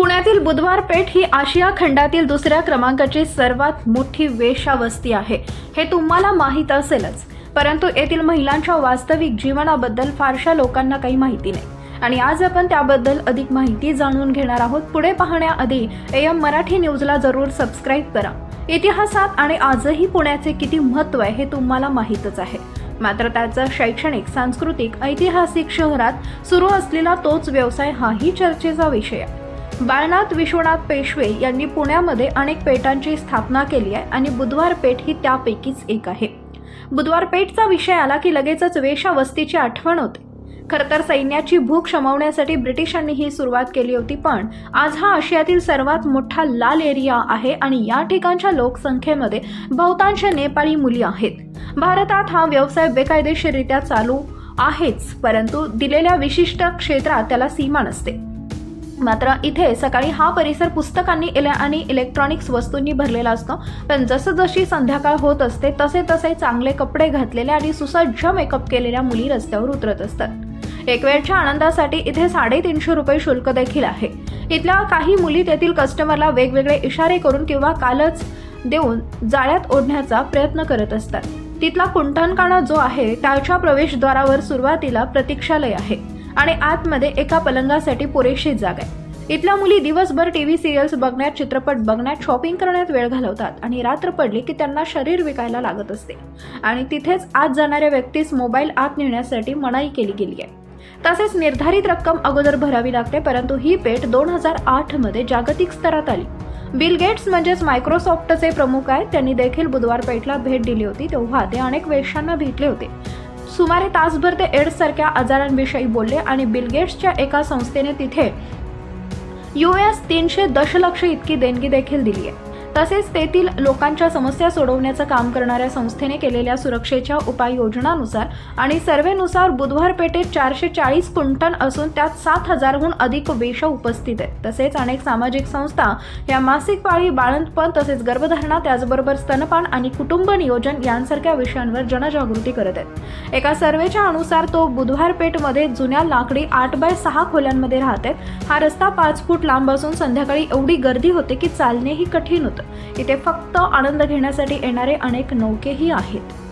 पुण्यातील बुधवार पेठ ही आशिया खंडातील दुसऱ्या क्रमांकाची सर्वात मोठी वेशावस्ती आहे. हे तुम्हाला माहीत असेलच. परंतु येथील महिलांच्या वास्तविक जीवनाबद्दल फारशा लोकांना काही माहिती नाही. आणि आज आपण त्याबद्दल अधिक माहिती जाणून घेणार आहोत. पुढे पाहण्याआधी एम मराठी न्यूजला जरूर सबस्क्राईब करा. इतिहासात आणि आजही पुण्याचे किती महत्त्व आहे हे तुम्हाला माहीतच आहे. मात्र त्याचा शैक्षणिक सांस्कृतिक ऐतिहासिक शहरात सुरू असलेला तोच व्यवसाय हाही चर्चेचा विषय आहे. बाळनाथ विश्वनाथ पेशवे यांनी पुण्यामध्ये अनेक पेठांची स्थापना केली आहे आणि बुधवार पेठ ही त्यापैकीच एक आहे. बुधवार पेठचा विषय आला की लगेचच वेशावस्तीची आठवण होते. खरं तर सैन्याची भूक शमवण्यासाठी ब्रिटिशांनी ही सुरुवात केली होती पण आज हा आशियातील सर्वात मोठा लाल एरिया आहे आणि या ठिकाणच्या लोकसंख्येमध्ये बहुतांश नेपाळी मुली आहेत. भारतात हा व्यवसाय बेकायदेशीररित्या चालू आहेच परंतु दिलेल्या विशिष्ट क्षेत्रात त्याला सीमा नसते. मात्र इथे सकाळी हा परिसर पुस्तकांनी इले आणि इलेक्ट्रॉनिक्स वस्तूंनी भरलेला असतो. पण जसं जशी संध्याकाळ होत असते तसे तसे चांगले कपडे घातलेल्या आणि सुसज्ज मेकअप केलेल्या मुली रस्त्यावर उतरत असतात. एक वेळच्या आनंदासाठी इथे साडेतीनशे रुपये शुल्क देखील आहे. इथल्या काही मुली तेथील कस्टमरला वेगवेगळे इशारे करून किंवा कालच देऊन जाळ्यात ओढण्याचा प्रयत्न करत असतात. तिथला कुंठणकाणा जो आहे त्याच्या प्रवेशद्वारावर सुरुवातीला प्रतीक्षालय आहे. आणि आतमध्ये एका पलंगासाठी पुरेशी जागा आहे. इथल्या मुली दिवसभर टी व्ही सिरियल्स बघण्यात चित्रपट बघण्यात शॉपिंग करण्यात वेळ घालवतात आणि रात्र पडली की त्यांना शरीर विकायला लागत असते. आणि तिथेच आत जाणाऱ्या व्यक्तीस मोबाईल आत नेण्यासाठी मनाई केली गेली आहे. तसेच निर्धारित रक्कम अगोदर भरावी लागते परंतु ही पेठ दोन हजार आठमध्ये जागतिक स्तरात आली. बिल गेट्स म्हणजेच मायक्रोसॉफ्टचे प्रमुख आहेत. त्यांनी देखील बुधवार पेठला भेट दिली होती तेव्हा ते अनेक वेशांना भेटले होते. सुमारे तासभर ते एड्स सारख्या आजारांविषयी बोलले आणि बिलगेट्सच्या एका संस्थेने तिथे यू एस तीनशे दशलक्ष इतकी देणगी देखील दिली आहे. तसेच तेथील लोकांच्या समस्या सोडवण्याचं काम करणाऱ्या संस्थेने केलेल्या सुरक्षेच्या उपाययोजनानुसार आणि सर्वेनुसार बुधवार पेठेत चारशे चाळीस कुंटन असून त्यात सात हजारहून अधिक वेश उपस्थित आहेत. तसेच अनेक सामाजिक संस्था या मासिक पाळी बाळंतपण तसेच गर्भधारणा त्याचबरोबर स्तनपान आणि कुटुंब नियोजन यांसारख्या विषयांवर जनजागृती करत आहेत. एका सर्वेच्या अनुसार तो बुधवार पेठमध्ये जुन्या लाकडी आठ बाय सहा खोल्यांमध्ये राहत आहेत. हा रस्ता पाच फूट लांब असून संध्याकाळी एवढी गर्दी होते की चालणेही कठीण होतं. इथे फक्त आनंद घेण्यासाठी येणारे अनेक नौकेही आहेत.